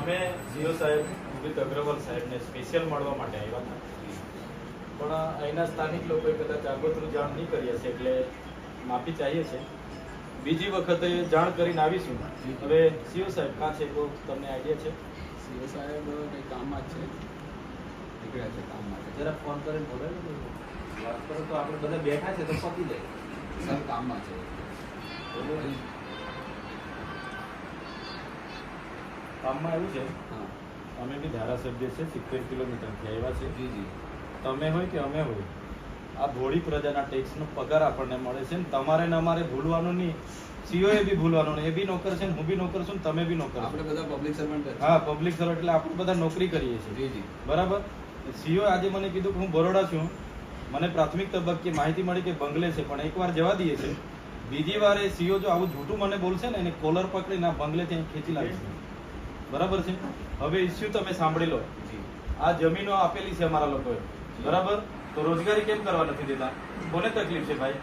અમે સીઓ સાહેબ ઉદિત અગ્રવાલ સાહેબને સ્પેશિયલ મળવા માટે આવ્યા હતા. પણ અહીંના સ્થાનિક લોકોએ કદાચ આગોતરું જાણ નહીં કરી હશે એટલે માફી ચાહીએ છે બીજી વખતે જાણ કરીને આવીશું. હવે સીઓ સાહેબ કાં છે તો તમને આઈડિયા છે? સીઓ સાહેબ કંઈ કામમાં જ છે. નીકળ્યા છે કામ માટે જરા ફોન કરીને બોલે ને વાત કરો તો આપણે બધા બેઠા છે તો પતી જાય. સર કામમાં છે. કામમાં એવું છે અમે બી ધારાસભ્ય છે સિત્તેર કિલોમીટરથી આવ્યા છે. જી જી. તમે હોય કે અમે હોય આ ભોળી પ્રજાના ટેક્સનો પગાર આપણને મળે છે ને તમારે ને અમારે ભૂલવાનું નહીં. સીઓ એ બી ભૂલવાનું નહીં. એ બી નોકર છે ને હું બી નોકર છું ને તમે બી નોકર આપણે બધા પબ્લિક સર્વન્ટ હા પબ્લિક સર્વન્ટ એટલે આપણે બધા નોકરી કરીએ છીએ. જી જી. બરાબર? સીઓ આજે મને કીધું કે હું બરોડા છું. મને પ્રાથમિક તબક્કે માહિતી મળી કે બંગલે છે પણ એકવાર જવા દઈએ છે બીજી વાર એ સીઓ જો આવું જૂઠું મને બોલશે ને એને કોલર પકડીને આ બંગલે ત્યાં ખેંચી લાવીશું. બરાબર છે? હવે ઇસ્યુ તમે સાંભળી લો. આ જમીનો આપેલી છે અમારા લોકોએ. બરાબર? તો રોજગારી કેમ કરવા નથી દેતા? કોને તકલીફ છે ભાઈ?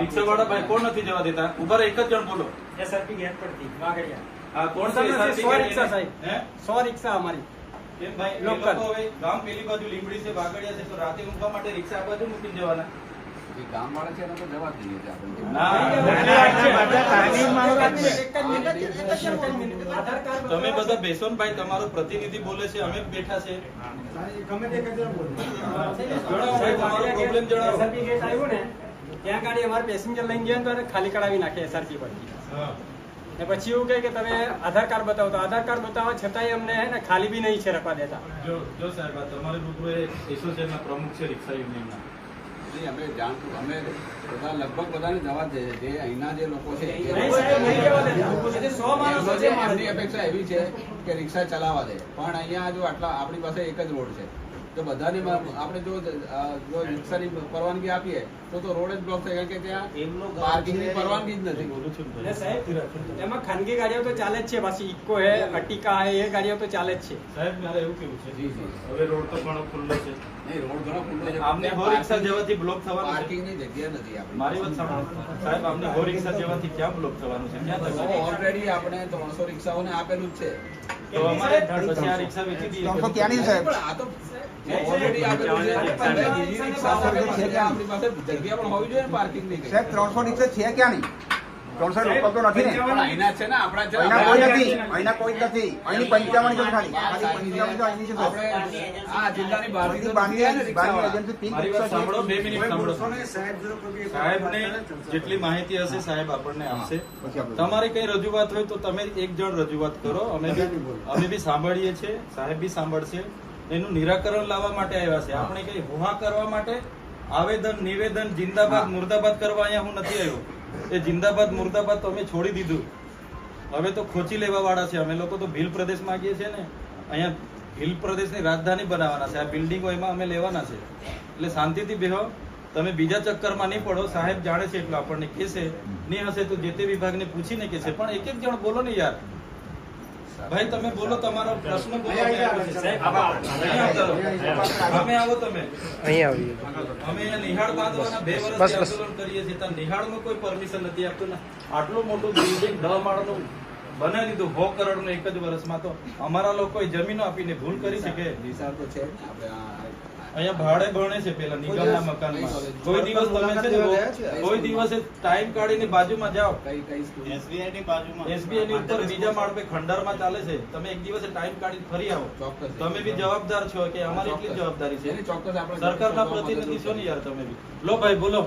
રિક્ષા વાળા ભાઈ કોણ નથી જવા દેતા? ઊભા રહો, એક જ જણ બોલો. એસઆરપી ગેટ પરથી વાગડિયા હા કોણ છે સો રિક્ષા સાહેબ. હે? સો રિક્ષા અમારી. કેમ ભાઈ લોકો હવે ગામ પેલી બાજુ લીમડી છે વાગડિયા છે તો રાતે ઊંઘવા માટે રિક્ષા આ બાજુ મૂકીને જવાના. ગામવાળા છે એને તો જવા દઈએ છીએ આપણે ના. આધાર કાર્ડ તમે બધા બેસો ને ભાઈ તમારો પ્રતિનિધિ બોલે છે અમે બેઠા છે પ્રોબ્લેમ જણાવો SRP ગેટ આવ્યું ને ત્યાં ગાડી અમારે પેસેન્જર લઈને ગયા તો ખાલી કરાવી નાખે એસઆરસી પરથી હા. ને પછી એવું કહે કે તમે આધાર કાર્ડ બતાવો તો આધાર કાર્ડ બતાવવા છતાંય અમને હે ને ખાલી બી નહીં છે રખવા દેતા જો જો સાહેબ તમારે રૂબરૂ એસોસિએશનના પ્રમુખ છે રિક્ષા યુનિયનના જી, અમે જાણ અમે બધા લગભગ બધાને જવા જ જે અહીંના જે લોકો છે નહીં નહીં એમની અપેક્ષા એવી છે કે રિક્ષા ચલાવવા દે. પણ અહીંયા જો આટલા આપણી પાસે એક જ રોડ છે. તો બધાને આપણે જો જો રિક્ષાની પરવાનગી આપીએ તો તો રોડ જ બ્લોક થાય કારણ કે ત્યાં એમનું પાર્કિંગની પરવાનગી જ નથી. બોલું છું ને એટલે ભાઈ. સાહેબ એમાં ખાનગી ગાડીઓ તો ચાલે જ છે પાછી ઇકો હે અટિકા હે એ ગાડીઓ તો ચાલે જ છે. સાહેબ મારે એવું કેવું છે? જી, જી. હવે રોડ તો પણ ખુલ્લો છે. આમને હો રિક્ષા જવાથી બ્લોક થવાનું પાર્કિંગની જગ્યા નથી આપણી. મારી વાત સાંભળો. સાહેબ આમને હો રિક્ષા જવાથી ક્યાં બ્લોક થવાનું છે? ક્યાં ઓલરેડી આપણે ત્રણસો રિક્ષાઓને આપેલું છે. તો અમારે પછી આ રિક્ષા વેચી દઈએ ત્રણસો ત્યાંની સાહેબ. આ તો ને ત્રણસો રિક્ષા છે ક્યાં નહીં ત્રણસો લોકો તો નથી ને. છે ને આપણા કોઈ નથી અહીંના કોઈ જ નથી અહીંની પંચાવન છે ખાલી. ખાલી પંચાવન તો અહીંની છે? આ જિલ્લાની બહાર અહીંથી બહારની બહારની એજન્સી પિંક મારી વાત રિક્ષા સાંભળો બે મિનિટ સાંભળો. સાહેબને જેટલી માહિતી હશે સાહેબ આપણને આપશે. તમારી કઈ રજૂઆત હોય તો તમે એક જણ રજૂઆત કરો. અમે અમે બી સાંભળીએ છીએ સાહેબ બી સાંભળશે. એનું નિરાકરણ લાવવા માટે આવ્યા છે. આપણે કઈ હુહા કરવા માટે આવેદન નિવેદન જિંદાબાદ મુર્દાબાદ કરવા અહીંયા હું નથી આવ્યો. એ જિંદાબાદ, મુર્દાબાદ તો અમે છોડી દીધું. હવે તો ખોચી લેવા વાળા છે. અમે લોકો તો ભીલ પ્રદેશ માંગીએ છીએ ને. અહીંયા ભીલ પ્રદેશની રાજધાની બનાવવાના છે. આ બિલ્ડિંગો એમાં અમે લેવાના છે. એટલે શાંતિથી બેહો. તમે બીજા ચક્કરમાં નહીં પડો. સાહેબ જાણે છે, એટલું આપણને કહેશે. નહીં હશે તો જે તે વિભાગને પૂછીને કહેશે. પણ એક એક જણ બોલો ને યાર. ભાઈ તમે બોલો તમારો પ્રશ્ન બોલો અમે આવો તમે અહીંયા આવતા અમે આવો તમે. અમે અહીંયા નિહાળ બાંધવાના બે વર્ષ આંદોલન કરીએ છીએ. ત્યાં નિહાળનું કોઈ પરમિશન નથી આપતું ને. આટલું મોટું બિલ્ડિંગ દહ માળનું બનાવી દીધું સો કરોડનું એક જ વર્ષમાં તો. અમારા લોકોએ જમીનો આપીને ભૂલ કરી છે કે? નિશાળ તો છે આપણે આ- અહીંયા ભાડે ભણે છે પેલા નિગમના મકાનમાં. કોઈ દિવસ તમે છે ને કોઈ દિવસે ટાઈમ કાઢીને બાજુમાં જાઓ. એસબીઆઈ ની બાજુમાં. એસબીઆઈ ની ઉપર બીજા માળ પે ખંડારમાં ચાલે છે. તમે એક દિવસે ટાઈમ કાઢીને ફરી આવો. તમે બી જવાબદાર છો કે અમારી એટલી જવાબદારી છે. સરકારના પ્રતિનિધિ છો ને યાર તમે બી. લો ભાઈ બોલો.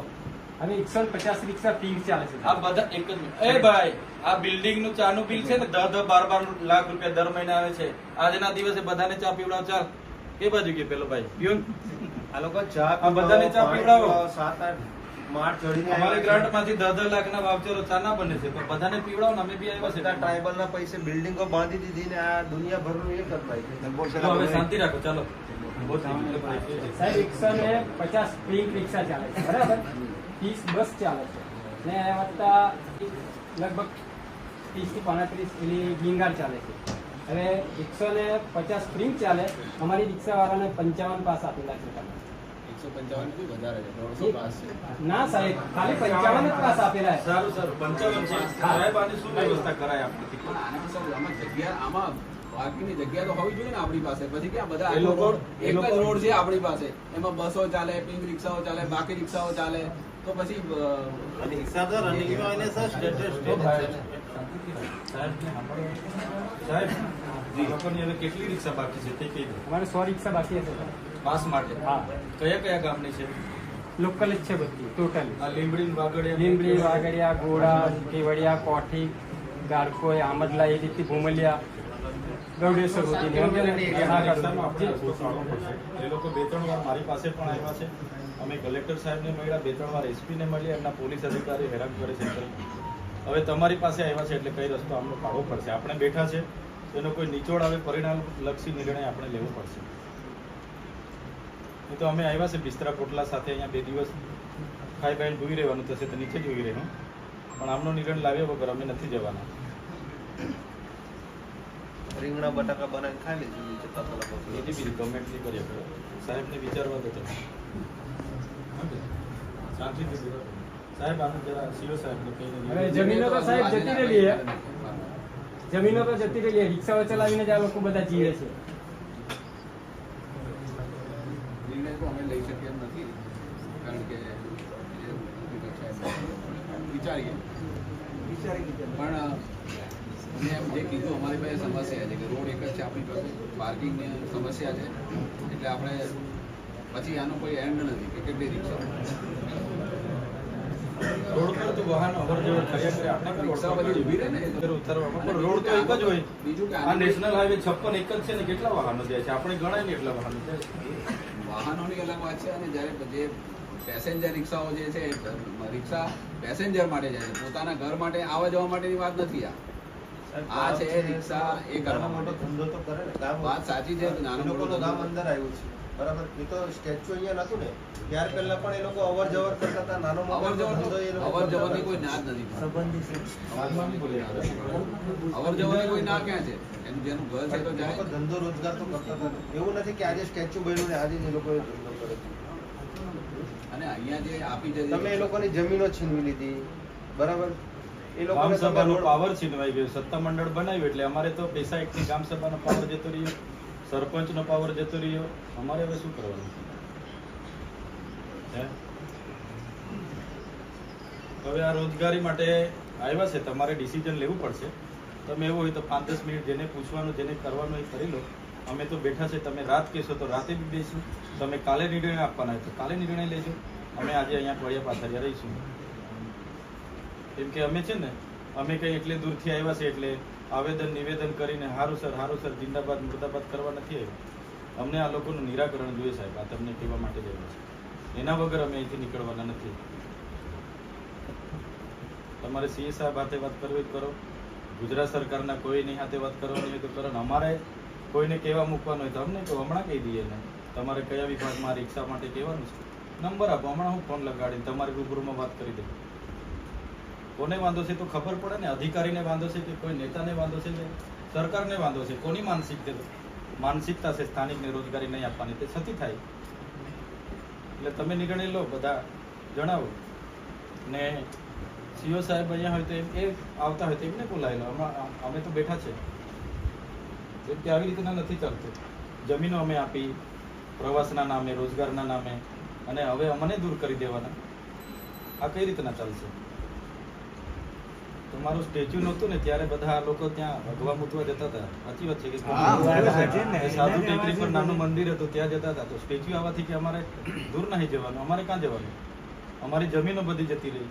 અને એકસો પચાસ રિક્ષા ફી ચાલે છે. આ બધા એક જ એ ભાઈ આ બિલ્ડિંગનું ચાનું બિલ છે ને દસ દસ બાર બાર લાખ રૂપિયા દર મહિને આવે છે. આજના દિવસે બધાને ચા પીવડાવ ચાલ. કે બાજુ કે પેલો ભાઈ. પ્યુન. આ લોકો ચા આ બધાને ચા પીવડાવો. સાત આઠ માળ ચડીને અમારી ગ્રાન્ટમાંથી દસ દસ લાખ ના વાવચરો ચા ના બને છે પણ બધાને પીવડાવો ને અમે બી આવ્યા છે ટ્રાઇબલ ના પૈસે બિલ્ડિંગો બાંધી દીધી ને આ દુનિયાભરનું એ કરતા હવે શાંતિ રાખો ચાલો. સાહેબ એકસો ને પચાસ પિંક રિક્ષા ચાલે છે બરાબર? ત્રીસ બસ ચાલે છે. ને વત્તા લગભગ ત્રીસથી પાંત્રીસ એની ગીંગાર ચાલે છે. હવે એકસો ને પચાસ સ્પ્રિંગ ચાલે. અમારી રિક્ષા વાળાને પંચાવન પાસ આપેલા છે તમે. એકસો પંચાવનથી વધારે છે દોઢસો પાસ છે. ના સાહેબ ખાલી પંચાવન જ પાસ આપેલા સારું સારું. પંચાવન સાહેબ આની શું વ્યવસ્થા કરાય આપણાથી પણ આનાથી સાહેબ આમાં જગ્યા આમાં પાર્કિંગની જગ્યા તો હોવી જોઈએ ને આપણી પાસે. પછી ક્યાં બધા રોડ એક જ રોડ છે આપણી પાસે. એમાં બસો ચાલે પિંક રિક્ષાઓ ચાલે બાકી રિક્ષાઓ ચાલે. તો પછી રિક્ષા તો રનિંગમાં કેટલી રિક્ષા બાકી છે તે કહી દો અમારે સો રિક્ષા બાકી હશે. પાસ માટે? હા. કયા કયા ગામની છે? લોકલ જ છે બધી ટોટલ. આ લીંબડી વાગડિયા લીંબડી વાગડિયા ગોળા કેવડિયા કોઠી ગારકોઈ આમદલા એ રીતે ભૂમલિયા ગૌડેશ્વર એ લોકો બે ત્રણ વાર મારી પાસે પણ આવ્યા છે. અમે કલેક્ટર સાહેબને મળ્યા બે ત્રણ વાર એસપી ને મળ્યા એમના પોલીસ અધિકારી હેરાન કરે છે. હવે તમારી પાસે આવ્યા છે એટલે કઈ રસ્તો આમનો કાઢવો પડશે. આપણે બેઠા છે તો એનો કોઈ નિચોડ આવે પરિણામ લક્ષી નિર્ણય આપણે લેવો પડશે. નહીં તો અમે આવ્યા છે બિસ્તરા પોટલા સાથે અહીંયા બે દિવસ ખાઈ ખાઈને જોઈ રહેવાનું થશે તો નીચે જોઈ રહેવું. પણ આમનો નિર્ણય લાવ્યા વગર અમે નથી જવાના. રીંગણા બટાકા બનાવીને ખાઈ લેજો નીચે તપેલા પર. એની બી કમેન્ટ નહીં આપણે સાહેબને વિચારવા દો તમે. શાંતિથી. સાહેબ આનું જરા સીઓ સાહેબને કહીને જમીનો તો સાહેબ જતી રહેલી છે. જમીનો તો જતી રહેલી. રિક્ષાઓ ચલાવીને જ આ લોકો બધા જીવે છે. નિર્ણય તો અમે લઈ શકીએ એમ નથી. કારણ કે વિચારીએ. પણ મેં એમ જે કીધું અમારી પાસે સમસ્યા છે કે રોડ એક જ છે આપણી પાસે પાર્કિંગની સમસ્યા છે. એટલે આપણે પછી આનો કોઈ એન્ડ નથી કે કેટલી રિક્ષા રોડ પર તો વાહન અવર જવર કર્યા કરે આપણે કઈ રિક્ષા બધી ઊભી રહે ને ઉતારવામાં. પણ રોડ તો એક જ હોય. બીજું આ નેશનલ હાઈવે છપ્પન એક જ છે ને કેટલા વાહનો જાય છે? આપણે ગણાય ને એટલા વાહનો જાય છે. વાહનોની અલગ વાત છે અને જ્યારે જે પેસેન્જર રિક્ષાઓ જે છે રિક્ષા પેસેન્જર માટે જાય છે. પોતાના ઘર માટે આવવા જવા માટેની વાત નથી આ. આ છે રિક્ષા એ કરવા મોટો ધંધો તો કરે ને વાત સાચી છે નાનો મોટો ગામ અંદર આવ્યું છે. બરાબર. એ તો સ્ટેચ્યુ અહીંયા નતું ને. ત્યાર પહેલા પણ એ લોકો અવર જવર કરતા હતા નાનો મોટો અવર જવર ધંધો અવર જવરની હતા. કોઈ ના જ નથી. આપણે. અવર જવરની કોઈ ના ક્યાં છે? એનું જેનું ઘર છે તો જાય લોકો ધંધો રોજગાર તો કરતા હતા. એવું નથી કે આજે સ્ટેચ્યુ બન્યું ને આજે એ લોકોએ ધંધો કરે અને અહીંયા જે આપી છે તમે એ લોકોની જમીનો છીનવી લીધી. બરાબર? એ રોડ- પાવર છીનવાઈ ગયો. સત્તા મંડળ બનાવ્યું એટલે અમારે તો પૈસા એકથી ગામ સભાનો પાવર જતો રહ્યો. સરપંચનો પાવર જતો રહ્યો. અમારે હવે શું કરવાનું? હે? હવે આ રોજગારી માટે આવ્યા છે, તમારે ડિસિઝન લેવું પડશે. તમે એવું હોય તો પાંચ દસ મિનિટ જેને પૂછવાનું, જેને કરવાનું એ કરી લો. અમે તો બેઠા છે, તમે રાત કહેશો તો રાતે બી બેસું તમે કાલે નિર્ણય આપવાના તો કાલે નિર્ણય લેજો. અમે આજે અહીંયા કોળિયા પાછળ રહીશું. કેમ કે અમે છે ને, અમે કંઈ એટલે દૂરથી આવ્યા છે એટલે આવેદન, નિવેદન કરીને સારું સર, હારું સર, જિંદાબાદ, મુર્દાબાદ કરવા નથી આવ્યું. અમને આ લોકોનું નિરાકરણ જોઈએ સાહેબ, આ તમને કહેવા માટે જવાનું છે એના વગર અમે અહીંથી નીકળવાના નથી. તમારે સીએ સાહેબ હાથે વાત કરવી કરો. ગુજરાત સરકારના કોઈની સાથે વાત કરવાની હોય તો કરો. અમારે કોઈને કહેવા મૂકવાનું હોય તો અમને તો હમણાં કહી દઈએ ને. તમારે કયા વિભાગમાં રિક્ષા માટે કહેવાનું છે? નંબર આપો, હમણાં હું ફોન લગાડીને તમારી રૂબરૂમાં વાત કરી દઉં. કોને વાંધો છે તો ખબર પડે ને? અધિકારીને વાંધો છે કે કોઈ નેતાને વાંધો છે કે સરકારને વાંધો છે? કોની માનસિક માનસિકતા છે સ્થાનિકને રોજગારી નહીં આપવાની. તે છતી થાય. એટલે તમે નિર્ણય લો, બધા જણાવો. ને સીઓ સાહેબ અહીંયા હોય તો એ આવતા હોય તો એમને બોલાવી લો. અમે તો બેઠા છે. કેમ કે આવી રીતના નથી ચાલતું. જમીનો અમે આપી, પ્રવાસના નામે, રોજગારના નામે, અને હવે અમને દૂર કરી દેવાના. આ કઈ રીતના ચાલશે? તમારું સ્ટેચ્યુ નહોતું ને ત્યારે બધા લોકો ત્યાં ભગવા મૂતવા જતા હતા. સાચી વાત છે કે સાધુ ટેકરી પર નાનું મંદિર હતું ત્યાં જતા હતા. તો સ્ટેચ્યુ આવવાથી કે અમારે દૂર નહીં જવાનું. અમારે ક્યાં જવાનું? અમારી જમીનો બધી જતી રહી.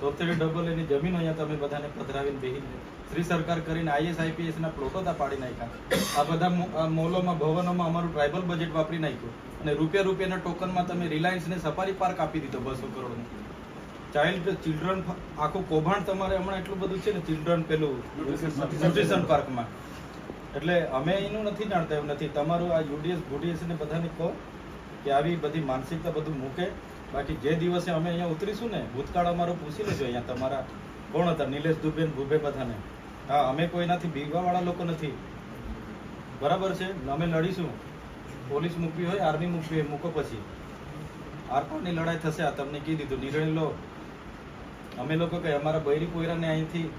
તોતેર ડબલ એની જમીન અહીંયા તમે બધાને પધરાવીને બેહીને શ્રી સરકાર કરીને આઈએસ આઈપીએસ ના પ્લોટો તા પાડી નાખ્યા. આ બધા મોલોમાં ભવનોમાં અમારું ટ્રાઇબલ બજેટ વાપરી નાખ્યું. અને રૂપિયા રૂપિયાના ટોકનમાં તમે રિલાયન્સ ને સફારી પાર્ક આપી દીધો બસો કરોડનું. ચાઇલ્ડ ચિલ્ડ્રન આખું કૌભાંડ તમારે હમણાં એટલું બધું છે ને ચિલ્ડ્રન પેલું ન્યુટ્રિશન પાર્કમાં એટલે અમે એનું નથી જાણતા એમ નથી. તમારું આ યુડીએસ ગુડીએસ ને બધાને કહો કે આવી બધી માનસિકતા બધું મૂકે. બાકી જે દિવસે અમે અહીંયા ઉતરીશું ને, ભૂતકાળ અમારો પૂછી લેજો અહીંયા તમારા. કોણ હતા? નિલેશ દુબે ભૂબે બધાને. હા, અમે કોઈનાથી ભીગવાવાળા લોકો નથી. બરાબર છે? અમે લડીશું. પોલીસ મૂકવી હોય, આર્મી મૂકવી હોય, મૂકો પછી. આરપારની લડાઈ થશે, આ તમને કહી દીધું. નિર્ણય લો. અમે લોકો કઈ અમારા બૈરી પોયરાને અહીંથી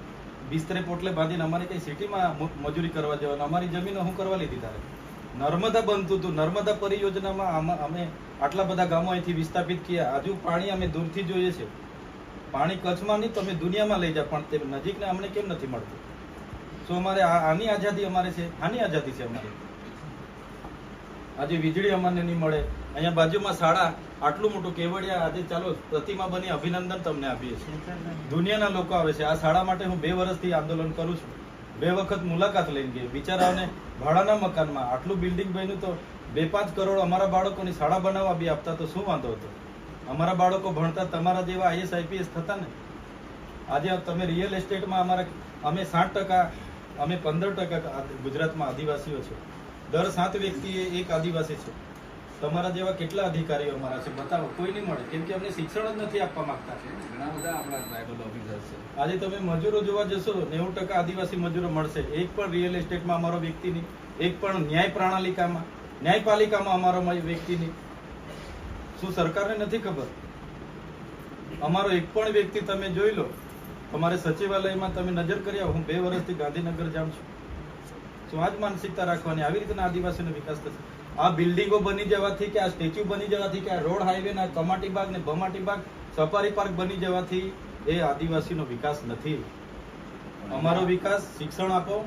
બિસ્તરે પોટલે બાંધીને અમારે કઈ સિટીમાં મજૂરી કરવા જવાનું, અમારી જમીનો શું કરવા લીધી તારે નર્મદા બનતું હતું, નર્મદા પરિયોજનામાં અમે આટલા બધા ગામો અહીંથી વિસ્થાપિત કર્યા. હજુ પાણી અમે દૂરથી જોઈએ છે. પાણી કચ્છમાં નહીં, તમે દુનિયામાં લઈ જાઓ, પણ તે નજીકને અમને કેમ નથી મળતું? શું અમારે આની આઝાદી અમારે છે? આની આઝાદી છે અમારી. આજે વીજળી અમને નહીં મળે. અહીંયા બાજુમાં શાળા, આટલું મોટું કેવડિયા, આજે ચાલો પ્રતિમા બની અભિનંદન તમને આપીએ છીએ. દુનિયાના લોકો આવે છે. આ શાળા માટે હું બે વર્ષથી આંદોલન કરું છું. બે વખત મુલાકાત લઈને ગઈ. બિચારાઓને ભાડાના મકાનમાં, આટલું બિલ્ડિંગ બન્યું તો બે પાંચ કરોડ અમારા બાળકોની શાળા બનાવવા બી આપતા તો શું વાંધો હતો? અમારા બાળકો ભણતા તમારા જેવા આઈએસ આઈપીએસ થતા ને? આજે તમે રિયલ એસ્ટેટમાં અમારા અમે સાઠ ટકા, અમે પંદર ટકા ગુજરાતમાં આદિવાસીઓ છે. દર સાત વ્યક્તિએ એક આદિવાસી છે. તમારા જેવા કેટલા અધિકારીઓ અમારા છે બતાવો કોઈ નહીં મળે કેમ કે અમને શિક્ષણ જ નથી આપવા માંગતા ઘણા બધા આપણા ટ્રાઇબલ ઓફિસર છે. આજે તમે મજૂરો જોવા જશો નેવું ટકા આદિવાસી મજૂરો મળશે. એક પણ રિયલ એસ્ટેટમાં અમારો વ્યક્તિ નહીં એક પણ ન્યાય પ્રણાલિકામાં ન્યાયપાલિકામાં અમારો વ્યક્તિ નહીં. શું સરકારને નથી ખબર? અમારો એક પણ વ્યક્તિ તમે જોઈ લો અમારે સચિવાલયમાં તમે નજર કરી આવો હું બે વર્ષથી ગાંધીનગર જાઉં છું. શું આ જ માનસિકતા રાખવાની, આવી રીતના આદિવાસીનો વિકાસ થશે. આ બિલ્ડિંગો બની જવાથી કે આ સ્ટેચ્યુ બની જવાથી કે આ રોડ હાઈવે કમાટી બાગ ને ભમાટી બાગ, સફારી પાર્ક બની જવાથી એ આદિવાસીનો વિકાસ નથી. અમારો વિકાસ શિક્ષણ આપો,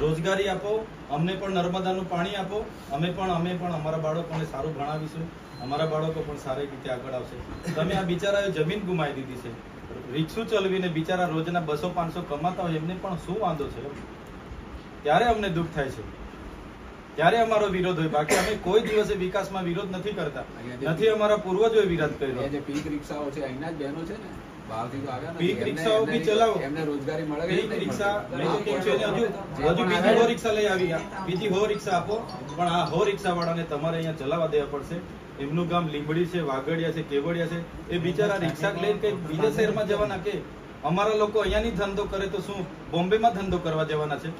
રોજગારી આપો, અમને પણ નર્મદાનું પાણી આપો, અમે પણ અમે પણ અમારા બાળકોને સારું ભણાવીશું. અમારા બાળકો પણ સારી રીતે આગળ આવશે. તમે આ બિચારાએ જમીન ગુમાવી દીધી છે. રિક્ષું ચલાવીને બિચારા રોજના બસો, પાંચસો કમાતા હોય એમને પણ શું વાંધો છે? ત્યારે અમને દુઃખ થાય છે. ત્યારે અમારો વિરોધ હોય. બાકી અમે કોઈ દિવસે વિકાસમાં વિરોધ નથી કરતા. નથી અમારા પૂર્વજોએ વિરોધ કર્યો. જે પીક રિક્ષાઓ છે અહીંના જ બહેનો છે ને? બહારથી તો આવ્યા નથી. પીક રિક્ષાઓ બી ચલાવો. એમને રોજગારી મળે પીક રિક્ષા મળતી? મેં તો કેમ છે? એને હજુ હજુ બીજી હો રિક્ષા લઈ આવી બીજી હો રિક્ષા આપો. પણ આ હો રિક્ષા વાળાને તમારે અહીંયા ચલાવવા દેવા પડશે. એમનું ગામ લીંબડી છે વાગડિયા છે કેવડિયા છે. એ બિચારા રિક્ષા લઈને કઈ બીજા શહેરમાં જવાના કે? અમારા લોકો અહીંયાની ધંધો કરે તો શું? બોમ્બેમાં ધંધો કરવા જવાના છે?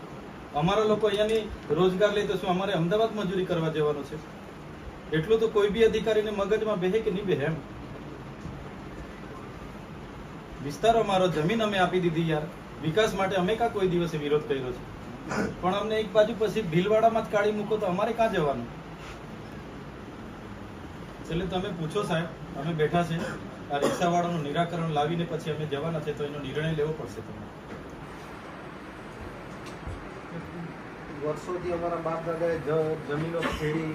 અમારા લોકો અહીંયાની રોજગાર લે તો શું અમારે અમદાવાદ મજૂરી કરવા જવાનું છે? એટલું તો કોઈ બી અધિકારીને મગજમાં બેહે કે નહીં બેહે એમ? વિસ્તાર અમારો જમીન અમે આપી દીધી યાર. વિકાસ માટે અમે કા કોઈ દિવસે વિરોધ કર્યો છે? પણ અમને એક બાજુ પછી ભીલવાડામાં જ કાઢી મૂકો તો અમારે ક્યાં જવાનું? એટલે તમે પૂછો સાહેબ, અમે બેઠા છે. આ રિક્ષાવાળાનું નિરાકરણ લાવીને પછી અમે જવાના છે તો એનો નિર્ણય લેવો પડશે તમારે. વર્ષોથી અમારા બાપ દાદાએ જમીનો ખેડી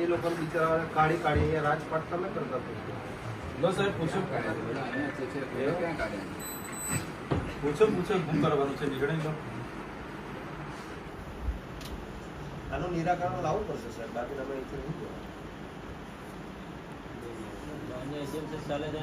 એ લોકો બિચારા કાઢી કાઢી અહીંયા રાજપાટ તમે કરતા હતા? સાહેબ પૂછો. ક્યાં શું કરવાનું છે નિર્ણય તો? આનું નિરાકરણ લાવવું પડશે સાહેબ બાકી તમે અહીંથી નહીં જવા.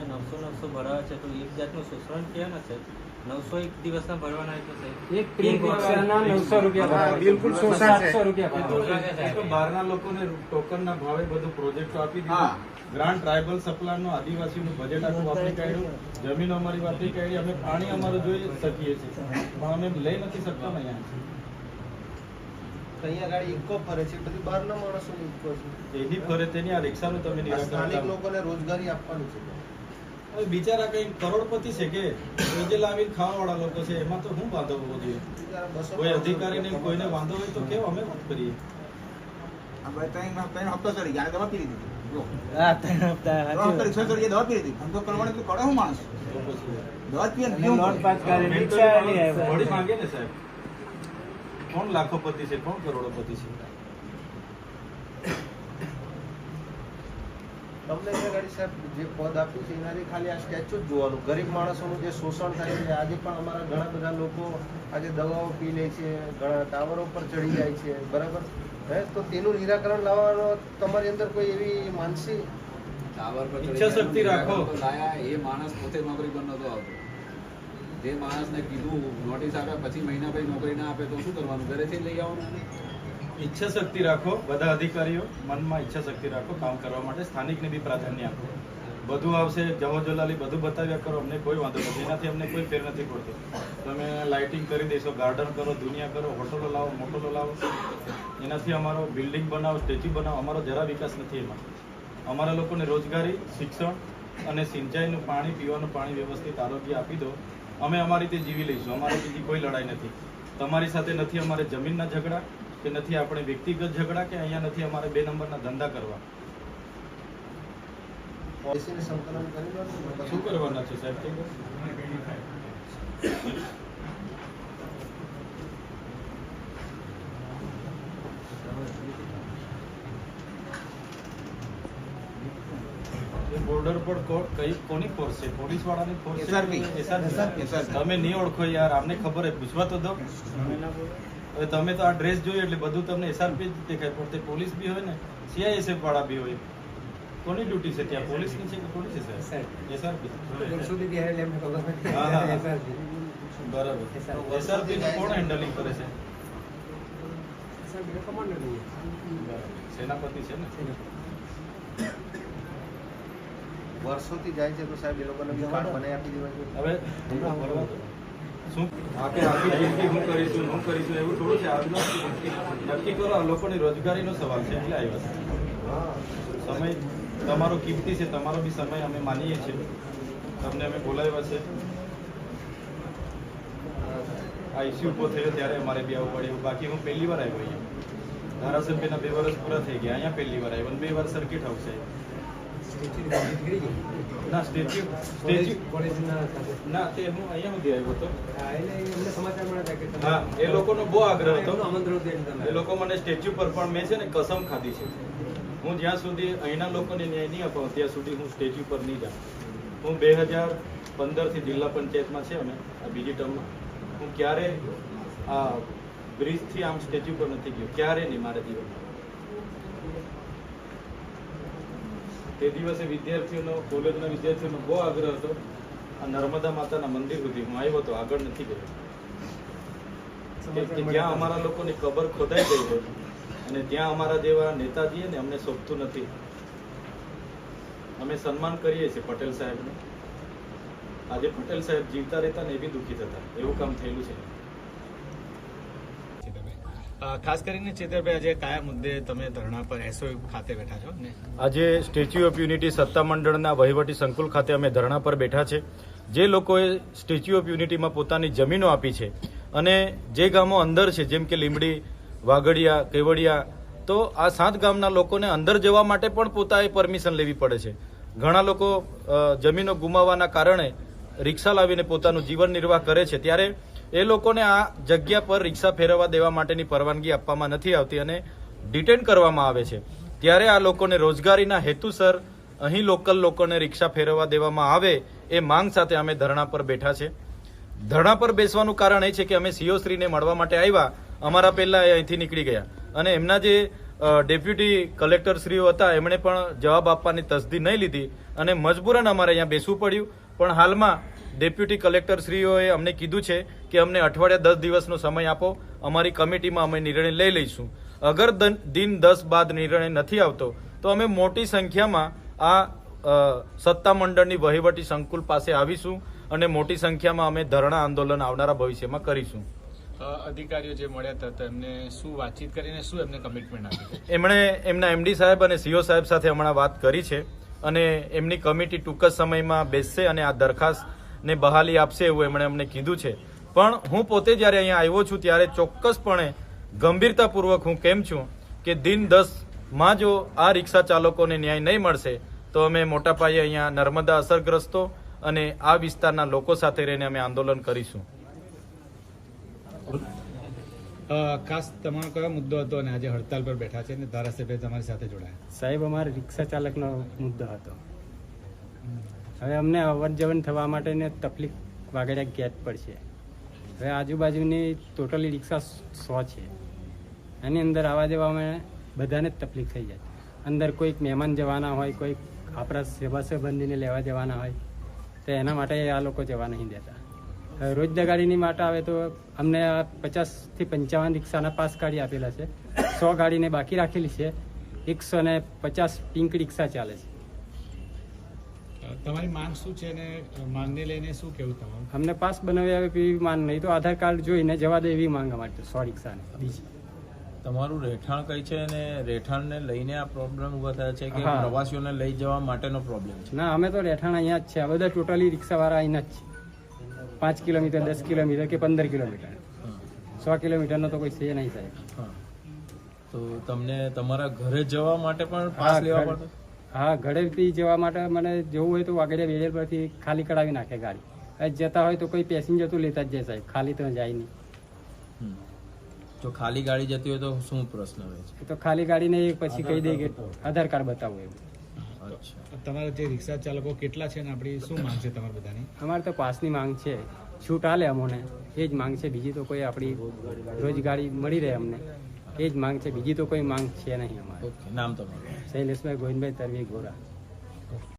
નવસો નવસો ભરાવે છે તો એક જાતનું શોષણ કે ને સાહેબ નવસો એક દિવસના ભરવાના એક પ્રિન્ટ રિક્ષાના નવસો રૂપિયા બિલકુલ પડે. શોષણ છે. સાતસો રૂપિયા એ તો- ભરવા પડે. એ તો બહારના લોકોને ટોકનના ભાવે બધું પ્રોજેક્ટો આપી દીધું. ગ્રાન્ટ ટ્રાઇબલ સપ્લાયનું આદિવાસીનું બજેટ આખું વાપરી કાઢ્યું. જમીન અમારી વાપરી કાઢી. અમે પાણી અમારું જોઈ શકીએ છીએ. પણ અમે લઈ નથી શકતા ને અહીંયા. તો ગાડી ઇકો ફરે છે. બધી બહારના માણસોની ઇકો છે. એની ફરે તેની આ રિક્ષાનું તમે નિરાકરણ સ્થાનિક લોકોને રોજગારી આપવાનું છે. બિચારા કઈ કરોડપતિ છે કે? રોજે લાવીને ખાવાવાળા લોકો છે એમાં તો શું વાંધો હોવો જોઈએ? કોઈ અધિકારીને કોઈને વાંધો હોય તો કેવો અમે વાત કરીએ? કોણ લાખોપતિ છે? કોણ કરોડોપતિ છે? તમને જે ગાડી સાહેબ જે પદ આપ્યું છે એનાથી ખાલી આ સ્ટેચ્યુ જ જોવાનું. ગરીબ માણસોનું જે શોષણ થાય છે આજે પણ અમારા ઘણા બધા લોકો આજે દવાઓ પી લે છે ઘણા ટાવરો પર ચડી જાય છે બરાબર? હે તો તેનું નિરાકરણ લાવવાનો તમારી અંદર કોઈ એવી માનસી? ટાવર પર ઈચ્છા શક્તિ રાખો. લાયા એ માણસ પોતે નોકરી પર નતો આવતો. જે માણસને કીધું નોટિસ આપ્યા પછી મહિના પછી નોકરી ના આપે તો શું કરવાનું? ઘરેથી લઈ આવવાનું. ઈચ્છા શક્તિ રાખો, બધા અધિકારીઓ મનમાં ઈચ્છા શક્તિ રાખો, કામ કરવા માટે સ્થાનિકને બી પ્રાધાન્ય આપો. બધું આવશે જવાજલાલી બધું બતાવ્યા કરો, અમને કોઈ વાંધો નથી. એનાથી અમને કોઈ ફેર નથી પડતો. તમે લાઇટિંગ કરી દેશો, ગાર્ડન કરો, દુનિયા કરો, હોટલો લાવો, મોટલો લાવો. એનાથી અમારો બિલ્ડિંગ બનાવો, સ્ટેચ્યુ બનાવો, અમારો જરા વિકાસ નથી એમાં. અમારા લોકોને રોજગારી, શિક્ષણ અને સિંચાઈનું પાણી, પીવાનું પાણી વ્યવસ્થિત આરોગ્ય આપી દો. અમે અમારી રીતે જીવી લઈશું. અમારી બીજી કોઈ લડાઈ નથી. તમારી સાથે નથી અમારે જમીનના ઝઘડા. કે નથી આપણે વ્યક્તિગત ઝઘડા કે અહીંયા નથી અમારે બે નંબરના ધંધા કરવા? શું કરવાના છે સાહેબ? બોર્ડર પર કો- કઈ કોની ફોર્સ છે? પોલીસ વાળાની ફોર્સ છે. તમે નહીં ઓળખો યાર આમને ખબર હે પૂછવા તો દો. હવે તમે તો આ ડ્રેસ જોયો એટલે બધું તમને એસઆરપી જ દેખાય પણ તે પોલીસ બી હોય ને સીઆઈએસએફ વાળા બી હોય. કોની ડ્યુટી છે ત્યાં? પોલીસની છે કે પોલીસ છે? સાહેબ એસઆરપી. બરાબર. એસઆરપી કોણ હેન્ડલિંગ કરે છે? સેનાપતિ છે ને? વર્ષોથી જાય છે તો સાહેબ એ લોકોને બી કાર્ડ બનાવી આપી દેવા જોઈએ. હવે. શું? આખે આખી હું કરીશું એવું થોડું નક્કી કરો, આ લોકોની રોજગારીનો સવાલ છે, એટલે આવ્યા છે. સમય તમારો કિંમતી છે, તમારો બી સમય અમે માનીએ છીએ. તમને અમે બોલાવ્યા છે. આ ઇસ્યુ ઊભો થયો ત્યારે અમારે બી આવવું પડ્યું. બાકી હું પહેલી વાર આવ્યો અહીંયા. ધારાસભ્યના બે વર્ષ પૂરા થઈ ગયા, અહીંયા પહેલી વાર આવ્યો બે વાર સર્કિટ છે ના સ્ટેચ્યુ સ્ટેચ્યુ ના તે હું અહીંયા સુધી આવ્યો હતો. હા એ લોકોનો બહુ આગ્રહ હતો. એ લોકો મને સ્ટેચ્યુ પર પણ મેં છે ને કસમ ખાધી છે. હું જ્યાં સુધી અહીંના લોકોને ન્યાય નહીં અપાવું ત્યાં સુધી હું સ્ટેચ્યુ પર નહીં જાઉં. હું બે હજાર પંદરથી જિલ્લા પંચાયતમાં છે અમે આ બીજી ટર્મમાં. હું ક્યારે આ બ્રિજથી આમ સ્ટેચ્યુ પર નથી ગયો. ક્યારે નહીં મારા જીવનમાં. તે દિવસે વિદ્યાર્થીઓનો કોલેજના વિદ્યાર્થીઓનો બહુ આગ્રહ હતો આ નર્મદા માતાના મંદિર સુધી. હું આવ્યો હતો આગળ નથી ગયો. કે જ્યાં અમારા લોકોની કબર ખોદાઈ ગઈ હોય અને ત્યાં અમારા જેવા નેતાજીએ ને અમને શોભતું નથી. અમે સન્માન કરીએ છીએ પટેલ સાહેબને. આજે પટેલ સાહેબ જીવતા રહેતા ને એ બી દુઃખી થતા. એવું કામ થયેલું છે. ખાસ કરીને ચેતરભાઈ આજે કયા મુદ્દે તમે ધરણા પર એસઓ ખાતે બેઠા છો? આજે સ્ટેચ્યુ ઓફ યુનિટી સત્તામંડળના વહીવટી સંકુલ ખાતે અમે ધરણા પર બેઠા છે. જે લોકોએ સ્ટેચ્યુ ઓફ યુનિટીમાં પોતાની જમીનો આપી છે અને જે ગામો અંદર છે, જેમ કે લીંબડી વાગડિયા કેવડિયા, તો આ સાત ગામના લોકોને અંદર જવા માટે પણ પોતાએ પરમિશન લેવી પડે છે. ઘણા લોકો જમીનો ગુમાવવાના કારણે રિક્ષા લાવીને પોતાનું જીવન નિર્વાહ કરે છે. ત્યારે એ લોકોને આ જગ્યા પર રિક્ષા ફેરવવા દેવા માટેની પરવાનગી આપવામાં નથી આવતી અને ડિટેન કરવામાં આવે છે. ત્યારે આ લોકોને રોજગારીના હેતુસર અહીં લોકલ લોકોને રિક્ષા ફેરવવા દેવામાં આવે એ માંગ સાથે અમે ધરણા પર બેઠા છે. ધરણા પર બેસવાનું કારણ એ છે કે અમે સીઓ શ્રીને મળવા માટે આવ્યા, અમારા પહેલાં એ અહીંથી નીકળી ગયા. અને એમના જે ડેપ્યુટી કલેક્ટરશ્રીઓ હતા, એમણે પણ જવાબ આપવાની તસદી નહીં લીધી અને મજબૂરન અમારે અહીંયા બેસવું પડ્યું. પણ હાલમાં ડેપ્યુટી કલેક્ટર શ્રીઓએ અમને કીધું છે કે અમને અઠવાડિયા દસ દિવસનો સમય આપો અમારી કમિટીમાં અમે નિર્ણય લઈ લઈશું. અગર દન- દસ બાદ નિર્ણય નથી આવતો તો અમે મોટી સંખ્યામાં આ સત્તામંડળની વહીવટી સંકુલ પાસે આવીશું અને મોટી સંખ્યામાં અમે ધરણા આંદોલન આવનારા ભવિષ્યમાં કરીશું. અધિકારીઓ જે મળ્યા હતા તો એમને શું વાતચીત કરીને શું એમને કમિટમેન્ટ આપી? એમણે એમના એમડી સાહેબ અને સીઓ સાહેબ સાથે હમણાં વાત કરી છે અને એમની કમિટી ટૂંક જ સમયમાં બેસશે અને આ દરખાસ્તને બહાલી આપશે એવું એમણે અમને કીધું છે. પણ હું પોતે જ્યારે અહીંયા આવ્યો છું ત્યારે ચોક્કસપણે ગંભીરતાપૂર્વક હું કેમ છું કે દિન દસમાં જો આ રિક્ષા ચાલકોને ન્યાય નહીં મળશે તો અમે મોટા પાયે અહીંયા નર્મદા અસરગ્રસ્તો અને આ વિસ્તારના લોકો સાથે રહીને અમે આંદોલન કરીશું. ખાસ તમારો કયો મુદ્દો હતો અને આજે હડતાલ પર બેઠા છે અને ધારાસભ્ય તમારી સાથે જોડાયા? સાહેબ અમારે રિક્ષા ચાલકનો મુદ્દો હતો. હવે અમને અવર જવર થવા માટેને તકલીફ વાગડ્યા ગેટ પડશે હવે આજુબાજુની ટોટલી રિક્ષા સો છે. એની અંદર આવવા જવામાં બધાને તકલીફ થઈ જાય. અંદર કોઈક મહેમાન જવાના હોય, કોઈક આપણા સેવા સંબંધીને લેવા જવાના હોય, તો એના માટે આ લોકો જવા નહીં દેતા. રોજ દગાડીની માટે આવે તો અમને પચાસથી પંચાવન રિક્ષાના પાસ કાઢી આપેલા છે. સો ગાડીને બાકી રાખેલી છે. એકસો ને પચાસ પિંક રિક્ષા ચાલે છે. તમારી માંગ શું છે અને માંગને લઈને શું કેવું તમારું? અમને પાસ બનાવી આવે એવી માંગ નહીં. તો આધાર કાર્ડ જોઈને જવા દે એવી માંગ અમારી સો રિક્ષાને બીજી. તમારું રહેઠાણ કઈ છે અને રહેઠાણને લઈને આ પ્રોબ્લેમ ઊભા થયા છે કે પ્રવાસીઓને લઈ જવા માટેનો પ્રોબ્લેમ છે? ના અમે તો રહેઠાણ અહીંયા જ છે. આ બધા ટોટલી રિક્ષાવાળા અહીંયા જ છે. પાંચ કિલોમીટર દસ કિલોમીટર કે પંદર કિલોમીટર. સો કિલોમીટરનો તો કોઈ છે નહીં સાહેબ તો તમને તમારા ઘરે જવા માટે પણ પાસ લેવા પડતો હા ઘરેથી જવા માટે મને જવું હોય તો વાઘેડિયા વેડેર પરથી ખાલી કરાવી નાખે ગાડી. જતા હોય તો કોઈ પેસેન્જર તો લેતા જ જાય સાહેબ ખાલી તો જાય નહીં. તો જો ખાલી ગાડી જતી હોય તો શું પ્રશ્ન રહે છે? તો ખાલી ગાડીને એ પછી કહી દે કે આધાર કાર્ડ બતાવો એવું અચ્છા. તમારા જે રિક્ષા ચાલકો કેટલા છે ને આપણી શું માંગ છે તમારા બધાની? અમારે તો પાસની માંગ છે. છૂટ આલે અમોને. એ જ માંગ છે. બીજી તો કોઈ આપણી રોજગારી મળી રહે અમને. એ જ માંગ છે બીજી તો કોઈ માંગ છે નહીં અમારે. નામ તમારું. શૈલેષભાઈ ગોવિંદભાઈ તરવી ગોરા.